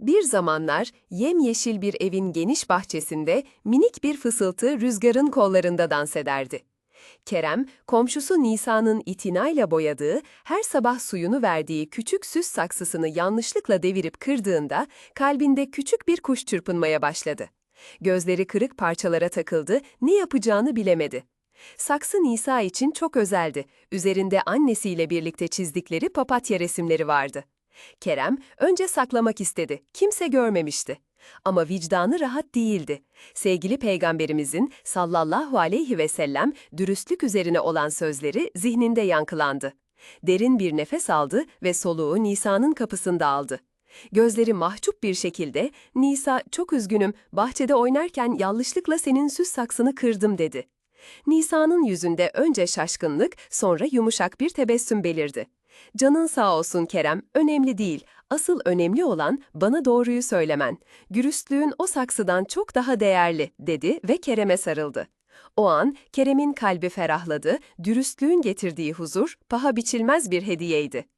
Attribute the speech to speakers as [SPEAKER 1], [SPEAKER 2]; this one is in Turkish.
[SPEAKER 1] Bir zamanlar yemyeşil bir evin geniş bahçesinde minik bir fısıltı rüzgarın kollarında dans ederdi. Kerem, komşusu Nisa'nın itinayla boyadığı, her sabah suyunu verdiği küçük süs saksısını yanlışlıkla devirip kırdığında kalbinde küçük bir kuş çırpınmaya başladı. Gözleri kırık parçalara takıldı, ne yapacağını bilemedi. Saksı Nisa için çok özeldi. Üzerinde annesiyle birlikte çizdikleri papatya resimleri vardı. Kerem önce saklamak istedi. Kimse görmemişti. Ama vicdanı rahat değildi. Sevgili peygamberimizin sallallahu aleyhi ve sellem dürüstlük üzerine olan sözleri zihninde yankılandı. Derin bir nefes aldı ve soluğu Nisa'nın kapısında aldı. Gözleri mahcup bir şekilde, Nisa çok üzgünüm, bahçede oynarken yanlışlıkla senin süs saksını kırdım dedi. Nisa'nın yüzünde önce şaşkınlık, sonra yumuşak bir tebessüm belirdi. Canın sağ olsun Kerem, önemli değil. Asıl önemli olan bana doğruyu söylemen. Gürüstlüğün o saksıdan çok daha değerli, dedi ve Kerem'e sarıldı. O an Kerem'in kalbi ferahladı, dürüstlüğün getirdiği huzur paha biçilmez bir hediyeydi.